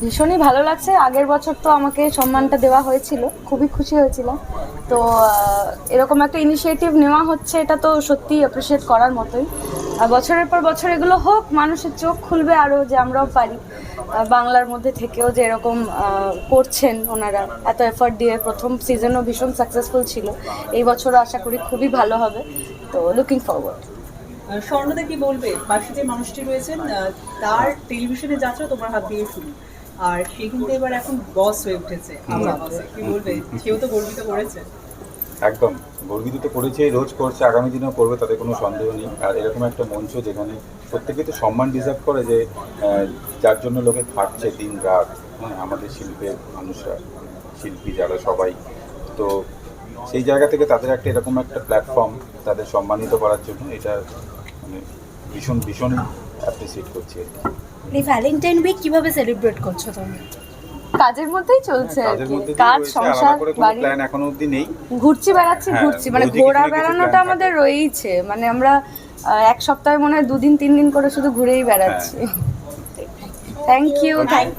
ভীষণই ভালো লাগছে। আগের বছর তো আমাকে সম্মানটা দেওয়া হয়েছিল, খুবই খুশি হয়েছিলাম। তো এরকম একটা ইনিশিয়েটিভ নেওয়া হচ্ছে, এটা তো সত্যি অ্যাপ্রিসিয়েট করার মতোই। আর বছরের পর বছর এগুলো হোক, মানুষের চোখ খুলবে আরও যে আমরাও পারি। বাংলার মধ্যে থেকেও যে এরকম করছেন ওনারা, এত এফার্ট দিয়ে প্রথম সিজনও ভীষণ সাকসেসফুল ছিল। এই বছরও আশা করি খুবই ভালো হবে। তো লুকিং ফরওয়ার্ড স্বর্ণদা কি বলবে? পাশে যে মানুষটি রয়েছেন তার টেলিভিশনে যাত্রা তোমার হাত দিয়ে শুরু আর সে কিন্তু এবার এখন বস হয়ে উঠেছে কি বলবে? কেউ তো গর্বিত করেছে। একদম। গর্বিত তো করেছে রোজ করছে আগামী দিনেও করবে তাতে কোনো সন্দেহ নেই। আর এরকম একটা মঞ্চ যেখানে প্রত্যেকে তো সম্মান ডিজার্ভ করে যে যার জন্য লোকে খাটছে দিন রাত হ্যাঁ আমাদের শিল্পের মানুষরা শিল্পী যারা সবাই। তো সেই জায়গা থেকে তাদের একটা এরকম একটা প্ল্যাটফর্ম তাদের সম্মানিত করার জন্য এটা মানে ভীষণ ভীষণ অ্যাপ্রিসিয়েট করছি আর কি। এই ভ্যালেন্টাইন উইক কীভাবে সেলিব্রেট করছ তুমি কাজের মধ্যেই চলছে আর কি। কাজ সংসার বাড়ি। প্ল্যান এখনও অবধি নেই। ঘুরছি বেড়াচ্ছি হ্যাঁ, ঘুরছি। মানে ঘোরা বেড়ানোটা আমাদের রয়েইছে। মানে আমরা এক সপ্তাহে মনে হয় দুদিন তিন দিন করে শুধু ঘুরেই বেড়াচ্ছি। Thank you thank